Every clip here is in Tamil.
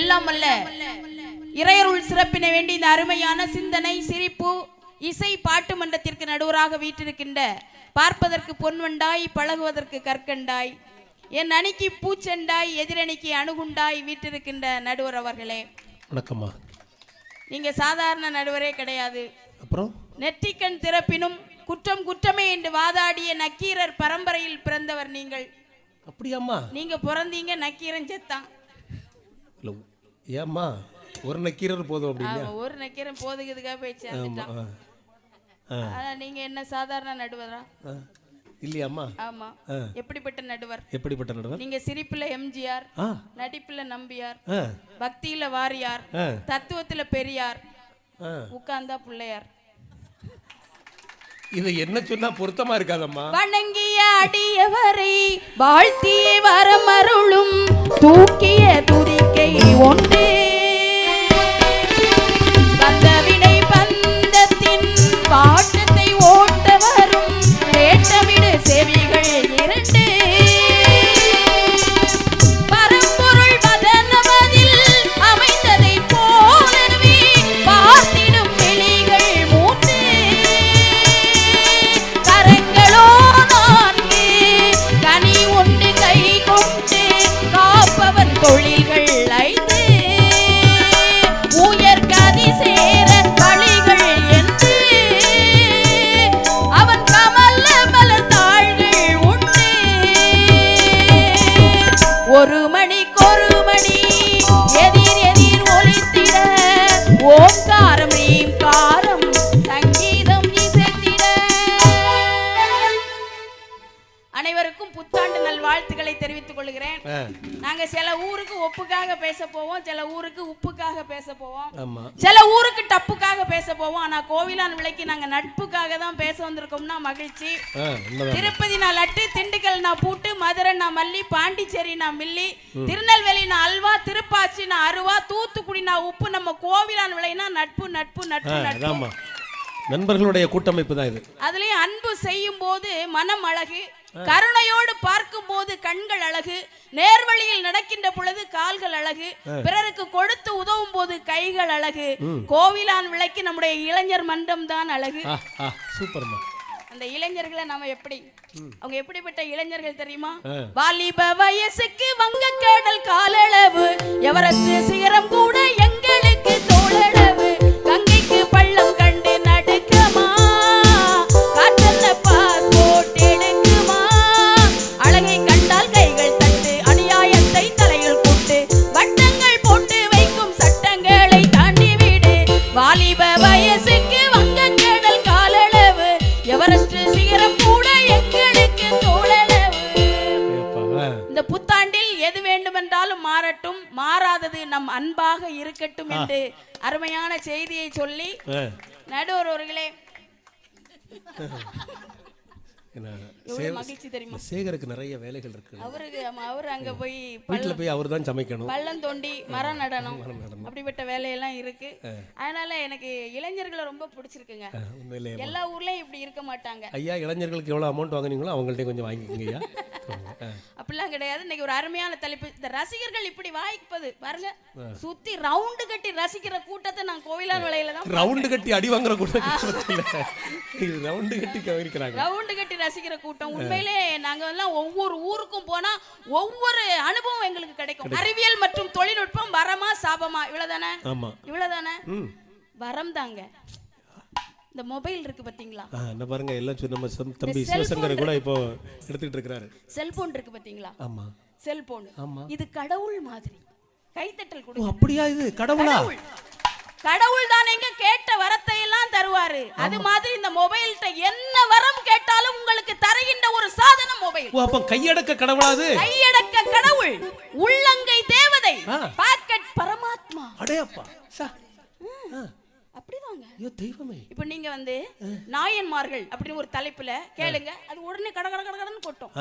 எல்லாம் அல்ல இறையருள் சிறப்பின வேண்டி இந்த அருமையான சிந்தனை சிரிப்பு இசை பாட்டு மன்றத்திற்கு நடுவராக வீற்றிருக்கின்ற பார்ப்பதற்கு பொன்வண்டாய் பழகுவதற்கு கற்கண்டாய் என் அணிக்கு பூச்செண்டாய் எதிரணிக்கு அணுகுண்டாய் வீற்றிருக்கின்ற நடுவர் அவர்களே. வணக்கம்மா. நீங்க சாதாரண நடுவரே கிடையாது. அப்புறம்? நெற்றிக்கண் திறப்பினும் குற்றம் குற்றமே என்று வாதாடிய நக்கீரர் பரம்பரையில் பிறந்தவர் நீங்கள். அப்படியாம்மா. நீங்க பிறந்தீங்க நக்கீரன் செத்தான். இல்லை ஏம்மா? ஒரு நக்கீரர் போதும் அப்படின்னு. ஒரு நக்கீரன் போதுகிறதுக்காக போய் சேர்ந்துட்டான். ஆ. ஆ. ஆனா நீங்க என்ன சாதாரண நடுவரா? இல்லையாம்மா. ஆமா. எப்படிப்பட்ட நடுவர்? எப்படிப்பட்ட நடுவர்? நீங்க சிரிப்புல எம்ஜிஆர் நடிப்புல நம்பியார் பக்தியில வாரியார் தத்துவத்துல பெரியார் உட்கார்ந்தா பிள்ளையார். இது என்ன சொன்னா பொருத்தமா இருக்காதம்மா? வணங்கிய அடியவரை வாழ்த்தி வரமருளும் தூக்கிய துதிக்கை ஒன்று. புத்தாண்டு நல்வாழ்த்துக்களை தெரிவித்துக் கொள்கிறேன். நாங்க சில ஊருக்கு ஒப்புக்காக பேச போவோம் சில ஊருக்கு உப்புக்காக பேச போவோம் சில ஊருக்கு டப்புக்காக பேச போவோம் ஆனா கோவிலான் விலைக்கு நாங்க நட்புக்காக தான் பேச வந்திருக்கோம்னா மகிழ்ச்சி. திருப்பதி நான் லட்டு திண்டுக்கல் நான் பூட்டு மதுரை நான் மல்லி பாண்டிச்சேரி நான் மில்லி திருநெல்வேலி நான் அல்வா திருப்பாச்சி நான் அருவா தூத்துக்குடி நான் உப்பு நம்ம கோவிலான் விலைனா நட்பு நட்பு நட்பு நட்பு. நண்பர்களுடைய கூட்டமைப்பு தான் இது. அதுலயும் அன்பு செய்யும் போது மனம் அழகு கருணையோடு பார்க்கும் போது கண்கள் அழகு நேர்வழியில் நடக்கின்ற பொழுது கால்கள் அழகு பிறருக்கு கொடுத்து உதவும் போது கைகள் அழகு. கோவிலான் விலைக்கு நம்முடைய இளைஞர் மன்றம் தான் அழகு. சூப்பர்மா. அந்த இளைஞர்களை நாம எப்படி அவங்க எப்படிப்பட்ட இளைஞர்கள் தெரியுமா. வாலிப வயசுக்கு வங்க கேடல் காலளவு எவரஸ்ட் சிகரம் கூட நம் அன்பாக இருக்கட்டும் என்று அருமையான செய்தியை சொல்லி நடுவர் அவர்களே. மகிழ்ச்சி தெரியுமா? சேகருக்கு நிறைய வேலைகள் இருக்கு. அவருக்கு அவர் அங்க போய் வீட்டில் போய் அவர் தான் சமைக்கணும். பள்ளம் தோண்டி மரம் நடனம் அப்படிப்பட்ட வேலையெல்லாம் இருக்கு. அதனால எனக்கு இளைஞர்களை ரொம்ப பிடிச்சிருக்குங்க. எல்லா ஊர்லயும் இப்படி இருக்க மாட்டாங்க. ஐயா இளைஞர்களுக்கு எவ்வளோ அமௌண்ட் வாங்குனீங்களோ அவங்கள்ட்ட கொஞ்சம் வாங்கிக்கோங்க ஐயா. அப்படிலாம் கிடையாது. இன்னைக்கு ஒரு அருமையான தலைப்பு. இந்த ரசிகர்கள் இப்படி வாய்ப்பது. பாருங்க. சுத்தி ரவுண்டு கட்டி ரசிக்கிற கூட்டத்தை நான் கோவிலான் விலையில தான் ரவுண்டு கட்டி அடி வாங்குற கூட்டம் ரவுண்டு கட்டி கவனிக்கிறாங்க. ரவுண்டு கட்டி ரசிக்கிற கூட்டம். உண்மையிலே நாங்க எல்லாம் ஒவ்வொரு ஊருக்கும் போனா ஒவ்வொரு அனுபவம் எங்களுக்கு கிடைக்கும். அறிவியல் மற்றும் தொழில்நுட்பம் வரமா சாபமா? இவ்வளவுதானே? இவ்வளவுதானே? வரம் தாங்க இந்த மொபைல் இருக்கு பாத்தீங்களா? என்ன பாருங்க எல்லாம் நம்ம தம்பி சிவசங்கர் கூட இப்போ எடுத்துக்கிட்டு இருக்கிறாரு. செல்போன் இருக்கு பாத்தீங்களா? ஆமா. செல்போன். ஆமா. இது கடவுள் மாதிரி. கைத்தட்டல் ஓ கொடு அப்படியா இது? கடவுளா? கடவுள். கடவுள் தானேங்க கேட்ட வரத்தை எல்லாம் தருவாரு. அது மாதிரி இந்த மொபைல்கிட்ட என்ன வரம் ஓ அப்ப கையடக்க கடவுளாது? கையடக்க கடவுள் உள்ளங்கை தேவதை. பாக்கெட் பரமாத்மா. அடையப்பா. அப்படிதாங்க. ஐயோ தெய்வமே. நீங்க வந்து நாயன்மார்கள் அப்படின்னு ஒரு தலைப்புல கேளுங்க. அது உடனே கட கட கட கடன்னு கொட்டும்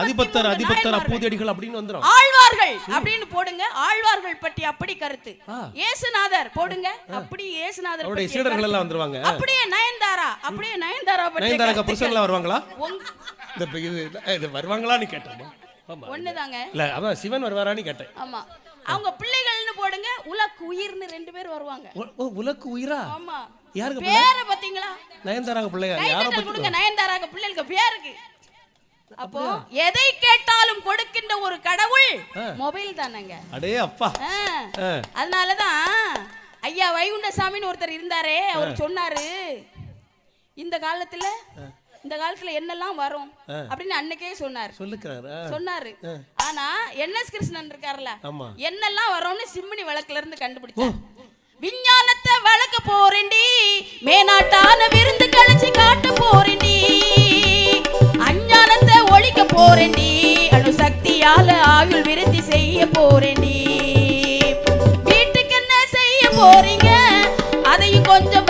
அதிபத்தர் அதிபத்தர். அப்பூதியடிகள் அப்படின்னு வந்துரும். ஆழ்வார்கள் அப்படின்னு போடுங்க. ஆழ்வார்கள் பற்றி அப்படி கருத்து. இயேசுநாதர் போடுங்க. அப்படி இயேசுநாதர் அவருடைய சீடர்கள். எல்லாம் வந்துருவாங்க. அப்படியே நயன்தாரா? அப்படியே நயன்தாரா பற்றி நயன்தாராக்க புருஷன்லாம் வருவாங்களா? இந்த இது இது வருவாங்களான்னு கேட்டோமா ஒண்ணுதாங்க. இல்ல அதான் சிவன் வருவாரான்னு கேட்டேன். ஆமா. அவங்க பிள்ளைகள்னு போடுங்க உலக்கு உயிர்னு ரெண்டு பேர் வருவாங்க. ஓ, உலக்கு உயிரா? ஆமா. யாருக்கு பேரை பாத்தீங்களா நயன்தாராக பிள்ளையா? யாரை பத்தி கொடுங்க நயன்தாராக பிள்ளைகளுக்கு பேருக்கு. அப்போ எதை கேட்டாலும் கொடுக்கின்ற ஒரு கடவுள் மொபைல் தானங்க. அடே அப்பா. அதனாலதான் ஐயா வைகுண்டசாமின்னு ஒருத்தர் இருந்தாரே அவர் சொன்னாரு. இந்த காலத்துல இந்த காலத்துல என்னெல்லாம் வரும் அப்படின்னு அன்னைக்கே சொன்னாரு. சொல்லுக்கிறாரு. சொன்னாரு. ஆனா என்எஸ் கிருஷ்ணன் இருக்காருல்ல என்னெல்லாம் வரும்னு சிம்மினி விளக்குல இருந்து கண்டுபிடிச்சார். விஞ்ஞானத்தை வளர்க்க போறேன்டி மேனாட்டான விருந்து கழிச்சு காட்ட போறேன்டி அஞ்ஞானத்தை ஒழிக்க போறேன்டி அணுசக்தியால ஆயுள் விருத்தி செய்ய போறேன்டி. வீட்டுக்கு என்ன செய்ய போறீங்க? அதையும் கொஞ்சம்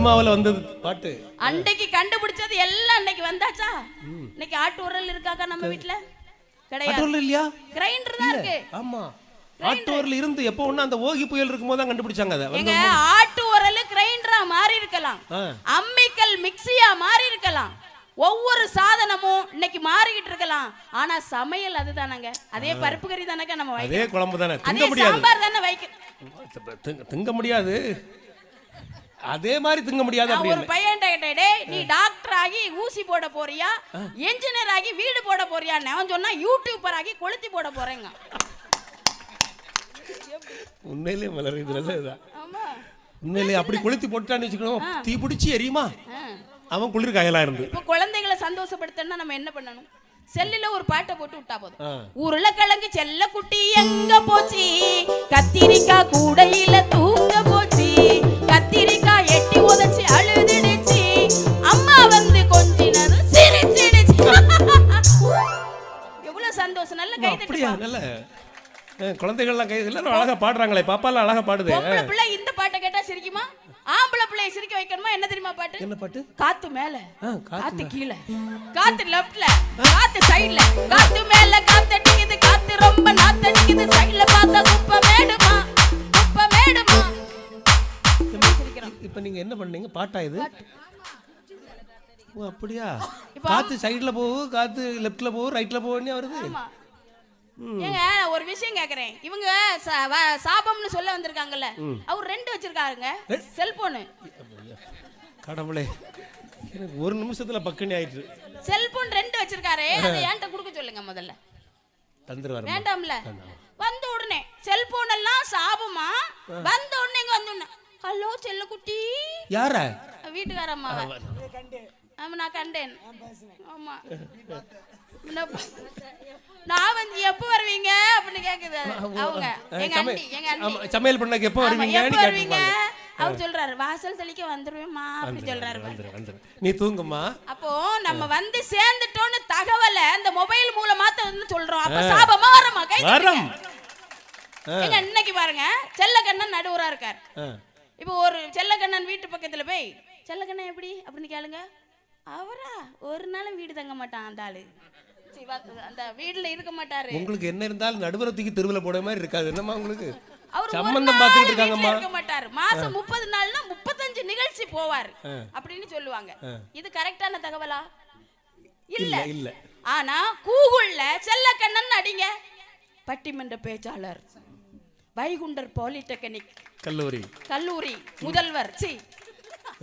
சினிமாவில் வந்தது பாட்டு. அன்னைக்கு கண்டுபிடிச்சது எல்லாம் அன்னைக்கு வந்தாச்சா? இன்னைக்கு ஆட்டு உரல் இருக்காக்கா நம்ம வீட்ல? கிடையாது. இல்லையா? கிரைண்டர் தான் இருக்கு. ஆமா. ஆட்டோரில் இருந்து எப்போ ஒண்ணு அந்த ஓகி புயல் இருக்கும்போது தான் கண்டுபிடிச்சாங்க அதை. எங்க ஆட்டு உரல் கிரைண்டரா மாறி இருக்கலாம். அம்மிக்கல் மிக்ஸியா மாறி இருக்கலாம். ஒவ்வொரு சாதனமும் இன்னைக்கு மாறிக்கிட்டு இருக்கலாம். ஆனா சமையல் அதுதானங்க. அதே பருப்பு கறி தானங்க நம்ம அதே குழம்பு தானே. அதே முடியாது. சாம்பார் தானே வைக்க திங்க முடியாது. அதே மாதிரி திங்க முடியாது ஒரு பையன் கேட்டேன் டேய் நீ டாக்டர் ஆகி ஊசி போட போறியா? என்ஜினியர் ஆகி வீடு போட போறியா அவன் சொன்னா யூடியூபர் ஆகி கொளுத்தி போட போறேங்க. உண்மையிலேயே மலர் இது? நல்லதுதான் உண்மையிலேயே அப்படி கொளுத்தி போட்டான்னு வச்சுக்கணும் தீ பிடிச்சி எரியுமா. அவன் குளிர் காயலா இருந்து. இப்போ குழந்தைகளை சந்தோஷப்படுத்தணும்னா நம்ம என்ன பண்ணணும்? செல்லுல ஒரு பாட்டை போட்டு விட்டா போதும். உருளைக்கிழங்கு செல்ல குட்டி எங்க போச்சு? கத்திரிக்காய் கூடையில தூங்க உதச்சு அழுதுடுச்சு. அம்மா வந்து சிரிச்சிடுச்சு. எவ்வளவு சந்தோஷம். நல்ல கை அப்படியா நல்ல குழந்தைகள்லாம் கை எல்லாரும் அழகா பாடுறாங்களே பாப்பாலாம் அழகா பாடுது. பொம்பளை பிள்ளை இந்த பாட்டை கேட்டா சிரிக்குமா? ஆம்பளை பிள்ளைய சிரிக்க வைக்கணுமா? என்ன தெரியுமா பாட்டு? என்ன பாட்டு? காத்து மேல காத்து காத்து கீழே. காத்து லெஃப்ட்ல காத்து சைடுல. காத்து மேல காத்து அடிக்குது காத்து ரொம்ப நாத்து அடிக்குது சைடுல பார்த்தா குப்பை மேடுமா? குப்பை மேடுமா? சிரிக்கிறோம் இப்ப நீங்க என்ன பண்ணீங்க? பாட்டா இது? ஓ அப்படியா? காத்து சைடுல போகும் காத்து லெஃப்ட்ல போகும் ரைட்ல போகும் வருது. ஏங்க ஒரு விஷயம் கேக்குறேன். இவங்க ச- வ- சாபம்னு சொல்ல வந்திருக்காங்கல்ல. அவர் ரெண்டு வச்சிருக்காருங்க. செல்போனு. கடவுளே. எனக்கு ஒரு நிமிஷத்துல பக்கனி ஆயிட்டு. செல்போன் ரெண்டு வச்சிருக்காரு. அதை என்கிட்ட கொடுக்க சொல்லுங்க முதல்ல. தந்துருவாரு வேண்டாம்ல. வந்த உடனே செல்போன் எல்லாம் சாபமா? வந்த உடனே இங்க வந்த உடனே. ஹலோ செல்லக்குட்டி. யார? வீட்டுக்கார அம்மாவை ஆமா நான் கண்டேன். ஆமா. நான் நான் வந்து எப்போ வருவீங்க? அப்படின்னு கேக்குது. அவங்க. எங்க அண்ணி எங்க அண்ணி. சமையல் பண்ணக்கு எப்போ ஆமா, வருவீங்கன்னு எப்போ வருவீங்க? அவர் சொல்றாரு வாசல் தெளிக்க வந்துருவேம்மா அப்படி சொல்றாரு நீ தூங்குமா அப்போ நம்ம வந்து சேர்ந்துட்டோம்னு தகவலை அந்த மொபைல் மூலமா வந்து சொல்றோம். அப்ப சாபமா வரமா? கை வரம். இன்னைக்கு பாருங்க செல்லக்கண்ணன் நடுவரா இருக்கார். இப்போ ஒரு செல்லக்கண்ணன் வீட்டு பக்கத்துல போய் செல்லக்கண்ணன் எப்படி? அப்படின்னு கேளுங்க. அவரா? ஒரு நாளும் வீடு தங்க மாட்டான் அந்த ஆளு. அந்த வீடுல இருக்க மாட்டாரு. உங்களுக்கு என்ன இருந்தாலும் நடுவரத்துக்கு தெருவில் போட மாதிரி இருக்காது. என்னம்மா உங்களுக்கு? சம்பந்தம் வீட்டுல இருக்காங்கம்மா. இருக்க மாட்டாரு. மாசம் முப்பது நாள்னா முப்பத்தஞ்சு நிகழ்ச்சி போவார். அப்படின்னு சொல்லுவாங்க. இது கரெக்டான தகவலா? இல்ல இல்ல. இல்ல. ஆனா கூகுள்ல செல்லக்கண்ணன் அடிங்க பட்டிமன்ற பேச்சாளர். வைகுண்டர் பாலிடெக்னிக். கல்லூரி. கல்லூரி முதல்வர் சி.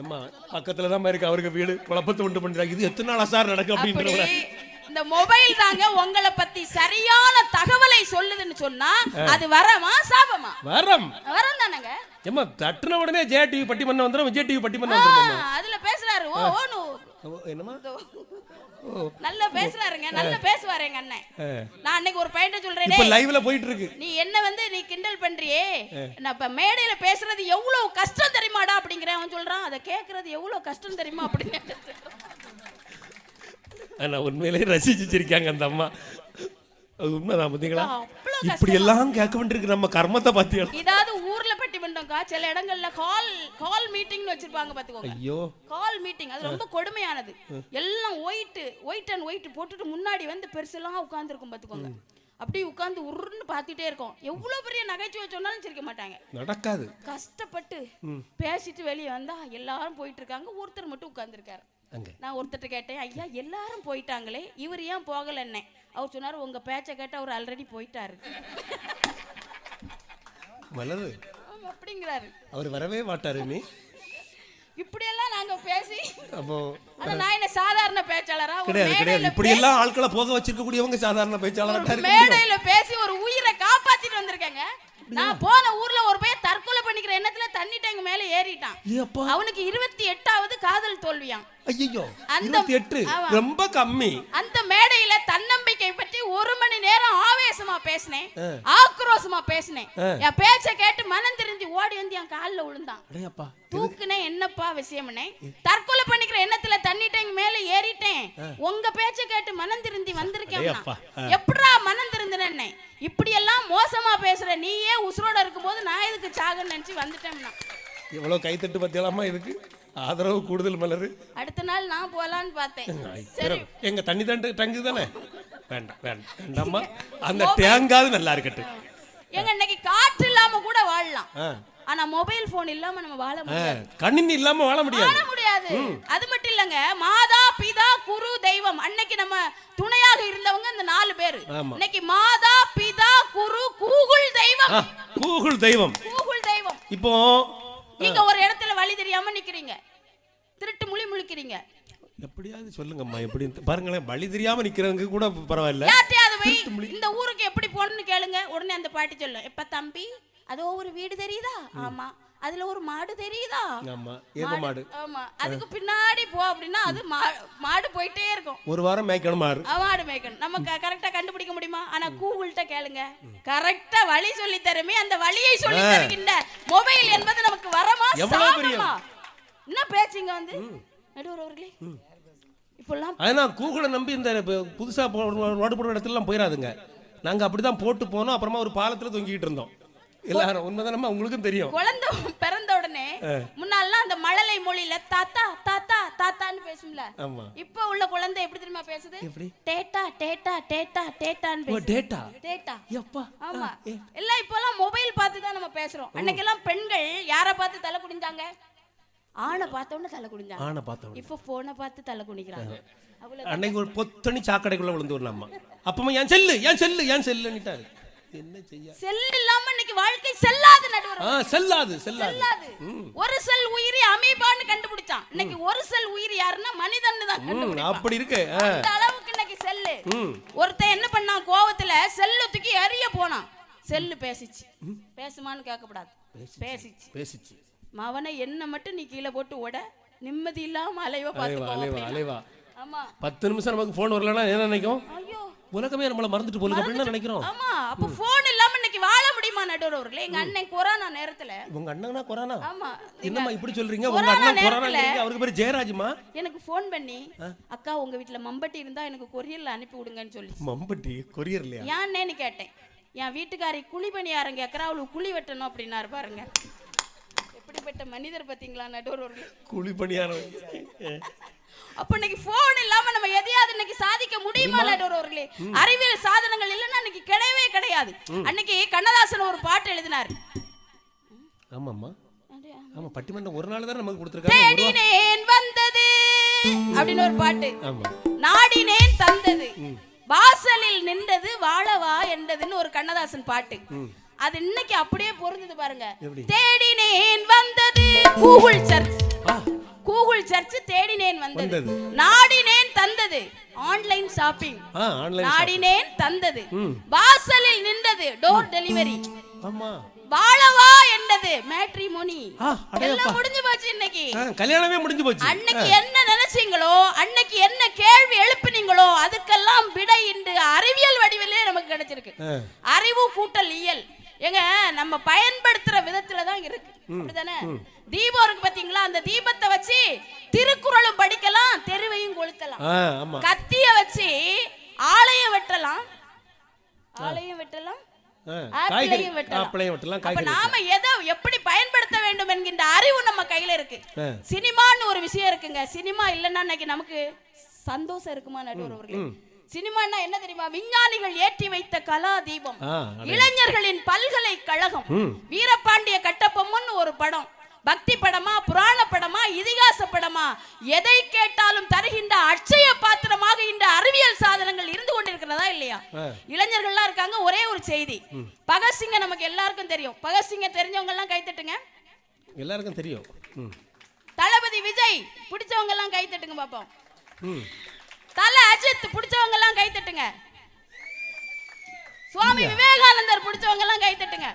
அம்மா பக்கத்துல தான் இருக்கு. அவருக்கு வீடு குழப்பத்தை உண்டு பண்றாங்க இது எத்தனை நாளா சார் நடக்கு அப்படி அப்படின்ற இந்த மொபைல் தாங்க உங்களை பத்தி சரியான தகவலை சொல்லுதுன்னு சொன்னா அது வரமா சாபமா? வரம். வரம் தானங்க. ஏம்மா தட்டுன உடனே ஜே டிவி பட்டிமன்றம் வந்துடும் விஜய் டிவி பட்டிமன்றம் அதுல பேசுறாரு. ஓ ஓனு என்னம்மா? ஓ. நல்லா பேசுறாருங்க நல்லா பேசுவாரு எங்க அண்ணன். நான் அன்னைக்கு ஒரு பையன்ட்ட சொல்றேன் இப்ப "டேய், லைவ்ல போயிட்டு இருக்கு நீ என்ன வந்து நீ கிண்டல் பண்றியே? நான் இப்ப மேடையில பேசுறது எவ்வளவு கஷ்டம் தெரியுமாடா அப்படிங்கிறேன் அவன் சொல்றான் அதை கேக்குறது எவ்வளவு கஷ்டம் தெரியுமா? அப்படின்னு. ஆனா உண்மையிலேயே ரசிச்சு சிரிக்காங்க அந்த அம்மா. அது உண்மைதான் அவ்வளவு இப்படி எல்லாம் கேட்க வேண்டியிருக்கு நம்ம கர்மத்தை பாத்தியா இதாவது ஊர்ல பட்டிமன்றம்க்கா சில இடங்கள்ல கால் கால் மீட்டிங்னு வச்சிருப்பாங்க பாத்துக்கோங்க. ஐயோ. கால் மீட்டிங் அது ரொம்ப கொடுமையானது. எல்லாம் ஒயிட் ஒயிட் அண்ட் ஒயிட் போட்டுட்டு முன்னாடி வந்து பெருசெல்லாம் உட்கார்ந்துருக்கும் பாத்துக்கோங்க. அப்படியே உட்கார்ந்து உருன்னு பார்த்துட்டே இருக்கோம். எவ்வளவு பெரிய நகைச்சுவை சொன்னாலும் சிரிக்க மாட்டாங்க. நடக்காது. கஷ்டப்பட்டு பேசிட்டு வெளியே வந்தா எல்லாரும் போயிட்டு இருக்காங்க ஒருத்தர் மட்டும் உட்கார்ந்துருக்காரு. அங்க. நான் ஒருத்தர்ட்ட கேட்டேன் ஐயா எல்லாரும் போயிட்டாங்களே இவர் ஏன் போகலன்னே? அவர் சொன்னார் உங்க பேச்சை கேட்டு அவர் ஆல்ரெடி போயிட்டாரு. அப்படிங்கிறாரு. அவர் வரவே மாட்டாரு நீ. இப்படியெல்லாம் நாங்க பேசி அப்போ ஆனா நான் என்ன சாதாரண பேச்சாளரா? கிடையாது கிடையாது. இப்படி எல்லாம் ஆட்களை போக வச்சிருக்க கூடியவங்க சாதாரண பேச்சாளரா. மேடையில பேசி ஒரு உயிரை காப்பாத்திட்டு வந்திருக்கேங்க. நான் போன ஊர்ல ஒரு பையன் தற்கொலை பண்ணிக்கிற எண்ணத்துல தண்ணி டேங்க் மேல ஏறிட்டான். அவனுக்கு இருபத்தி எட்டாவது காதல் தோல்வியாம். ஐயோ அந்த- எட்டு. ரொம்ப கம்மி. அந்த மேடையில தன்னம்பிக்கை ஒரு மணி நேரம் ஆவேசமா பேசினேன். ஆக்ரோஷமா பேசினேன். என் பேச்ச கேட்டு மனம் தெரிஞ்சு ஓடி வந்து என் கால்ல விழுந்தான். தூக்குனே என்னப்பா விஷயம்னே. தற்கொலை பண்ணிக்கிற எண்ணத்துல தண்ணி டேங்க் மேல ஏறிட்டேன். உங்க பேச்ச கேட்டு மனம் திருந்தி வந்திருக்கேன். எப்படா மனம் திருந்தினே இப்படி எல்லாம் மோசமா பேசுற நீயே உசுரோட இருக்கும்போது நான் எதுக்கு சாகன்னு நினைச்சு வந்துட்டேன்னா எவ்வளவு கைத்தட்டு பத்தியலாமா இதுக்கு? ஆதரவு கூடுதல் மலரு. அடுத்த நாள் நான் போலான்னு பார்த்தேன். சரி. எங்க தண்ணி தண்டு டங்கு தானே? வேண்டாம் வேண்டாம். வேண்டாம்மா. அந்த டேங்காவது நல்லா இருக்கட்டும். எங்க இன்னைக்கு காற்று இல்லாம கூட வாழலாம். ஆனா மொபைல் போன் இல்லாம நம்ம வாழ முடியாது. கணினி இல்லாம வாழ முடியாது. வாழ முடியாது. அது மட்டும் இல்லங்க மாதா பிதா குரு தெய்வம். அன்னைக்கு நம்ம துணையாக இருந்தவங்க இந்த நாலு பேரு. இன்னைக்கு மாதா பிதா குரு கூகுள் தெய்வம். கூகுள் தெய்வம். கூகுள் தெய்வம். இப்போ நீங்க ஒரு இடத்துல வழி தெரியாம நிக்கிறீங்க. திருட்டு முழி முழிக்கிறீங்க. எப்படியாவது சொல்லுங்கம்மா எப்படி பாருங்களேன் வழி தெரியாம நிக்கிறவங்க கூட பரவாயில்ல. இந்த ஊருக்கு எப்படி போகணும்னு கேளுங்க. உடனே அந்த பாட்டி சொல்லும் எப்ப தம்பி? அதோ ஒரு வீடு தெரியுதா? ஆமா. அதுல ஒரு மாடு தெரியுதா? ஆமா. ஏக மாடு. ஆமா. அதுக்கு பின்னாடி போ அப்படின்னா அது மாடு போயிட்டே இருக்கும். ஒரு வாரம் மேய்க்கணும் அஹ் மாடு மேய்க்கணும். நம்ம கரெக்டா கண்டுபிடிக்க முடியுமா? ஆனா கூகுள்கிட்ட கேளுங்க. கரெக்டா வழி சொல்லி தருமே. அந்த வழியை சொல்லி தருகின்ற மொபைல் என்பது நமக்கு வரமா? சாபமா? என்ன பேச்சுங்க வந்து? நடுவர் அவர்களே. இப்பெல்லாம் அதனால் கூகுளை நம்பி இந்த இப்ப புதுசா போ- ரோடு போடுற இடத்துலலாம் போயிடாதுங்க நாங்க அப்படிதான் போட்டு போனோம். அப்புறமா ஒரு பாலத்துல தொங்கிட்டு இருந்தோம். எல்லாரும் உண்மைதானம்மா? உங்களுக்கும் தெரியும். குழந்தை பிறந்த உடனே முன்னாலாம் அந்த மழலை மொழியில தாத்தா தாத்தா தாத்தான்னு பேசும்ல. ஆமா. இப்ப உள்ள குழந்தை எப்படி தெரியுமா பேசுது? எப்படி? டேட்டா டேட்டா டேட்டா டேட்டான்னு பேசுது. டேட்டா? டேட்டா. எப்பா? ஆமா. எல்லாம் இப்பெல்லாம் மொபைல் பார்த்து தான் நம்ம பேசுறோம். அன்னைக்கெல்லாம் பெண்கள் யாரை பார்த்து தலை குனிஞ்சாங்க? ஆணை பார்த்த உடனே தலை குனிஞ்சாங்க. ஆனை பார்த்தோம் இப்ப போனை பார்த்து தலை குனிக்கிறாங்க. அன்னைக்கு ஒரு பொத்தனி சாக்கடைக்குள்ள விழுந்து ஒரு அப்பமா ஏன் செல்லு ஏன் செல்லு ஏன் செல்லுன்னுட்டாரு. என்ன செய்ய? செல் இல்லாம இன்னைக்கு வாழ்க்கை செல்லாது நடுவர் ஆ செல்லாது செல்லாது. ஒரு செல் உயிரி அமீபான்னு கண்டுபிடிச்சான். இன்னைக்கு ஒரு செல் உயிரி யாருன்னா மனிதன் தான் அப்படி இருக்கு. அந்த அளவுக்கு இன்னைக்கு செல்லு. ஒருத்தன் என்ன பண்ணான்? கோவத்துல செல்லு தூக்கி எறிய போனான். செல்லு பேசிச்சு. பேசுமான்னு கேட்கக்கூடாது. பேசிச்சு. பேசிச்சு. மவனை என்ன மட்டும் நீ கீழே போட்டு ஓட. நிம்மதி இல்லாம அலைவ அலைவா அலைவா. அலைவா. ஆமா. பத்து நிமிஷம் நமக்கு ஃபோன் வரலன்னா என்ன நினைக்கும்? உலகமே நம்மள மறந்துட்டு போலுங்க அப்படின்னு நினைக்கிறோம். ஆமா. அப்ப போன் இல்லாம இன்னைக்கு வாழ முடியுமா நடுவர் அவர்களே எங்க அண்ணன் கொரோனா நேரத்துல. உங்க அண்ணனா கொரோனா? ஆமா. என்னம்மா இப்படி சொல்றீங்க? உங்க அண்ணன் கொரோனா அவருக்கு பேரு ஜெயராஜ்மா. எனக்கு ஃபோன் பண்ணி அக்கா உங்க வீட்ல மம்பட்டி இருந்தா எனக்கு கொரியர்ல அனுப்பி விடுங்கன்னு சொல்லி. மம்பட்டி? கொரியர் இல்லையா? ஏன்னேன்னு கேட்டேன். என் வீட்டுக்காரி குழி பணியாரம் கேட்கறா அவளுக்கு குழி வெட்டணும் அப்படின்னாரு பாருங்க. எப்படிப்பட்ட மனிதர் பாத்தீங்களா நடுவர் அவர்களே? குழி பணியாரம் அப்ப இன்னைக்கு போன் இல்லாம நம்ம எதையாவது இன்னைக்கு சாதிக்க முடியுமா நடுவர் அவர்களே? அறிவியல் சாதனங்கள் இல்லைன்னா இன்னைக்கு கிடையவே கிடையாது. அன்னைக்கு கண்ணதாசன் ஒரு பாட்டு எழுதினார். ஆமாம்மா. ஆமா பட்டிமன்றம் ஒரு நாள் தானே நமக்கு கொடுத்துருக்காங்க ஒரு தேடினேன் வந்தது. அப்படின்னு ஒரு பாட்டு. நாடினேன் தந்தது. வாசலில் நின்றது வாழவா என்றதுன்னு ஒரு கண்ணதாசன் பாட்டு. அது இன்னைக்கு அப்படியே பொருந்தது பாருங்க? தேடினேன் வந்தது. Google search. கூகுள் சர்ச் தேடினேன் வந்தது. நாடினேன் தந்தது. Online shopping. நாடினேன் தந்தது. வாசலில் நின்றது. டோர் டெலிவரி ஆமா. வாழவா என்னது மேட்ரிமோனி. எல்லாம் முடிஞ்சு போச்சு இன்னைக்கு. கல்யாணமே முடிஞ்சு போச்சு. அன்னைக்கு என்ன நினைச்சீங்களோ அன்னைக்கு என்ன கேள்வி எழுப்பினீங்களோ அதுக்கெல்லாம் விடை இன்று அறிவியல் வடிவிலே நமக்கு கிடைச்சிருக்கு. அறிவு கூட்டல் இயல். ஏங்க நம்ம பயன்படுத்துற விதத்துல தான் இருக்கு. அப்படிதானே? தீபம் இருக்கு பாத்தீங்களா? அந்த தீபத்தை வச்சு திருக்குறளும் படிக்கலாம் தெருவையும் கொளுத்தலாம். கத்திய வச்சு ஆலயம் வெட்டலாம். ஆலயம் வெட்டலாம் ஆப்பிளையும் வெட்டலாம். அப்ப நாம எதை எப்படி பயன்படுத்த வேண்டும் என்கின்ற அறிவு நம்ம கையில இருக்கு. சினிமான்னு ஒரு விஷயம் இருக்குங்க. சினிமா இல்லைன்னா இன்னைக்கு நமக்கு சந்தோஷம் இருக்குமா நடுவர் அவர்களே? சினிமான்னா என்ன தெரியுமா? விஞ்ஞானிகள் ஏற்றி வைத்த கலா தீபம். இளைஞர்களின் பல்கலைக்கழகம். வீரபாண்டிய கட்டபொம்மன் ஒரு படம். பக்தி படமா புராண படமா இதிகாச படமா? எதை கேட்டாலும் தருகின்ற அட்சய பாத்திரமாக இந்த அறிவியல் சாதனங்கள் இருந்து கொண்டிருக்கிறதா இல்லையா. இளைஞர்கள்லாம் இருக்காங்க ஒரே ஒரு செய்தி. பகத்சிங்க நமக்கு எல்லாருக்கும் தெரியும். பகத்சிங்க தெரிஞ்சவங்க எல்லாம் கைத்தட்டுங்க எல்லாருக்கும் தெரியும். தளபதி விஜய் பிடிச்சவங்க எல்லாம் கைத்தட்டுங்க பாப்போம். தல அஜித் பிடிச்சவங்க எல்லாம் கைத்தட்டுங்க சுவாமி விவேகானந்தர் பிடிச்சவங்க எல்லாம் கைத்தட்டுங்க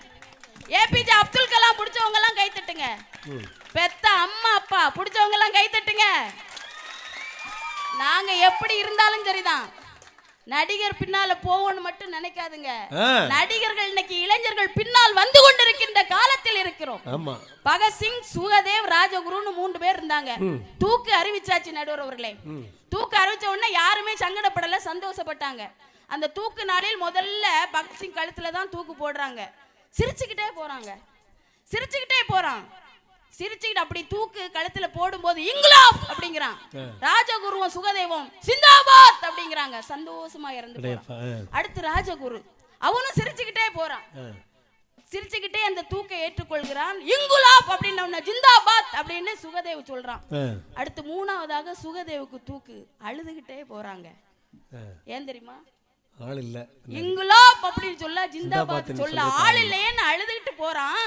ஏபிஜே அப்துல் கலாம் பிடிச்சவங்க எல்லாம் கைத்தட்டுங்க ம். பெத்த அம்மா அப்பா பிடிச்சவங்க எல்லாம் கைத்தட்டுங்க நாங்க எப்படி இருந்தாலும் சரிதான். நடிகர் பின்னால போவோம்னு மட்டும் நினைக்காதுங்க. நடிகர்கள் இன்னைக்கு இளைஞர்கள் பின்னால் வந்து கொண்டிருக்கின்ற காலத்தில் இருக்கிறோம். ஆமா. பகத்சிங் சுகதேவ் ராஜகுருன்னு மூன்று பேர் இருந்தாங்க. தூக்கு அறிவிச்சாச்சு நடுவர் அவர்களே. தூக்கு அறிவிச்ச உடனே யாருமே சங்கடப்படல சந்தோஷப்பட்டாங்க. அந்த தூக்கு நாளில் முதல்ல பகத்சிங் கழுத்துல தான் தூக்கு போடுறாங்க. சிரிச்சுக்கிட்டே போறாங்க. சிரிச்சுக்கிட்டே போறான். சிரிச்சுக்கிட்டு அப்படி தூக்கு கழுத்துல போடும்போது இங்குலாப் அப்படிங்கிறான். ராஜகுருவும் சுகதேவம் சிந்தாபாத்! அப்படிங்கிறாங்க. சந்தோஷமா இறந்து அடுத்து ராஜகுரு. அவனும் சிரிச்சுக்கிட்டே போறான். சிரிச்சுக்கிட்டே அந்த தூக்கை ஏற்றுக்கொள்கிறான். இங்குலாப் அப்படின்னு ஜிந்தாபாத் அப்படின்னு சுகதேவ் சொல்றான். அடுத்து மூணாவதாக சுகதேவுக்கு தூக்கு அழுதுகிட்டே போறாங்க. ஏன் தெரியுமா? ஆள் இல்ல. இங்குலாப் அப்படின்னு சொல்ல ஜிந்தாபாத் சொல்ல ஆள் இல்லையேன்னு அழுதுகிட்டு போறான்.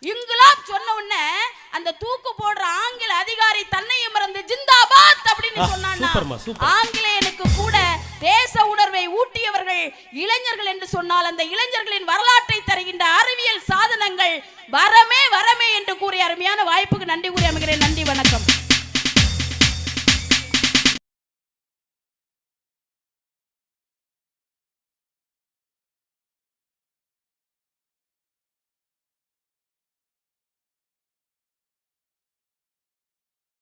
இங்குலாப் சொன்ன உடனே அந்த தூக்கு போடுற ஆங்கில அதிகாரி தன்னையும் மறந்து ஜிந்தாபாத் அப்படின்னு சொன்னான்னா. ஆங்கிலேயனுக்கு கூட தேச உணர்வை ஊட்டியவர்கள் இளைஞர்கள் என்று சொன்னால் அந்த இளைஞர்களின் வரலாற்றை தருகின்ற அறிவியல் சாதனங்கள் வரமே வரமே என்று கூறிய அருமையான வாய்ப்புக்கு நன்றி கூறி அமைகிறேன். நன்றி வணக்கம்.